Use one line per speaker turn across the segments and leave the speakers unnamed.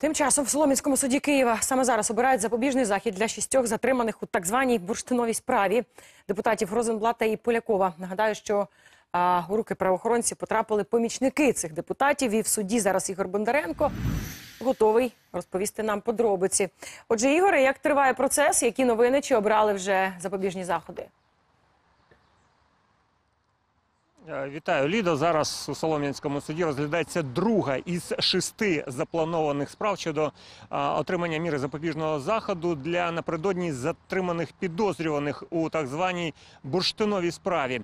Тим часом в Солом'янському суді Києва саме зараз обирають запобіжний захід для шістьох затриманих у так званій бурштиновій справі депутатів Розенблата і Полякова. Нагадаю, що а, у руки правоохоронців потрапили помічники цих депутатів. І в суді зараз Ігор Бондаренко готовий розповісти нам подробиці. Отже, Ігоре, як триває процес? Які новини чи обрали вже запобіжні заходи?
Вітаю, Лідо. Зараз у Солом'янському суді розглядається друга із шести запланованих справ щодо отримання міри запобіжного заходу для напередодні затриманих підозрюваних у так званій бурштиновій справі.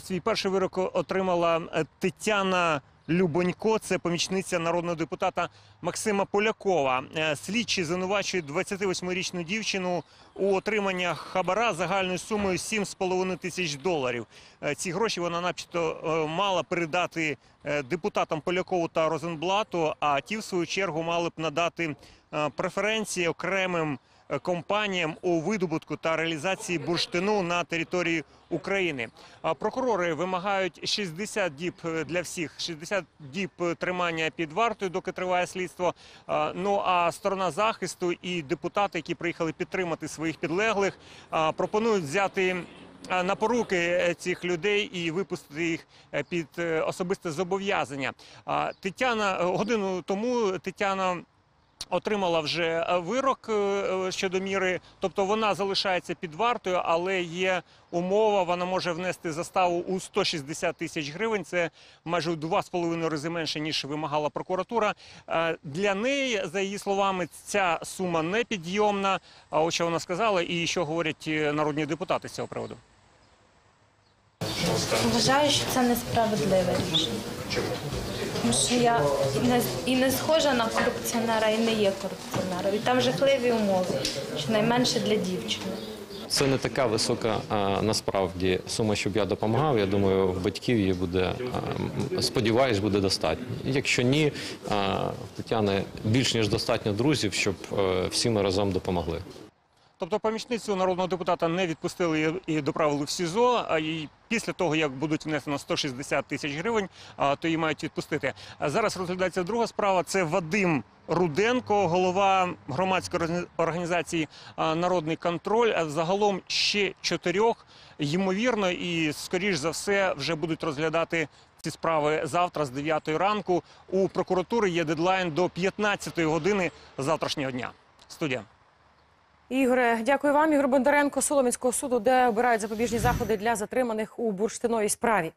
Свій перший вирок отримала е, Тетяна. Любонько, це помічниця народного депутата Максима Полякова. Е, Слідчі звинувачують 28-річну дівчину у отриманні хабара загальною сумою 7,5 тисяч доларів. Е, Ці гроші вона начебто е, мала передати депутатам Полякову та Розенблату, а ті, в свою чергу, мали б надати преференції окремим компаніям у видобутку та реалізації бурштину на території України. Прокурори вимагають 60 діб для всіх, 60 діб тримання під вартою, доки триває слідство. Ну а сторона захисту і депутати, які приїхали підтримати своїх підлеглих, пропонують взяти. На поруки е, цих людей і випустити їх е, під е, особисте зобов'язання. Тетяна годину тому Тетяна отримала вже е, вирок е, е, щодо міри, тобто вона залишається під вартою, але є умова, вона може внести заставу у 160 тисяч гривень. Це майже у два з половиною рази менше ніж вимагала прокуратура. Для неї, за її словами, ця сума непідйомна. А от що вона сказала, і що говорять народні депутати з цього приводу.
Вважаю, що це несправедливе рішення. Тому що я і не, і не схожа на корупціонера, і не є корупціонером. І там жахливі умови, щонайменше для дівчини.
Це не така висока а, насправді сума, щоб я допомагав. Я думаю, в батьків її буде а, сподіваюсь, буде достатньо. Якщо ні, а, Тетяни більш ніж достатньо друзів, щоб е, всі ми разом допомогли.
Тобто помічницю народного депутата не відпустили і доправили в СІЗО. І після того, як будуть внесено 160 тисяч гривень, то її мають відпустити. Зараз розглядається друга справа. Це Вадим Руденко, голова громадської організації Народний контроль. Загалом ще чотирьох ймовірно, і скоріш за все вже будуть розглядати. Ці справи завтра з 9 ранку у прокуратури є дедлайн до 15 години завтрашнього дня. Студія.
Ігоре, дякую вам. Ігор Бондаренко, Соломінського суду, де обирають запобіжні заходи для затриманих у бурштиновій справі.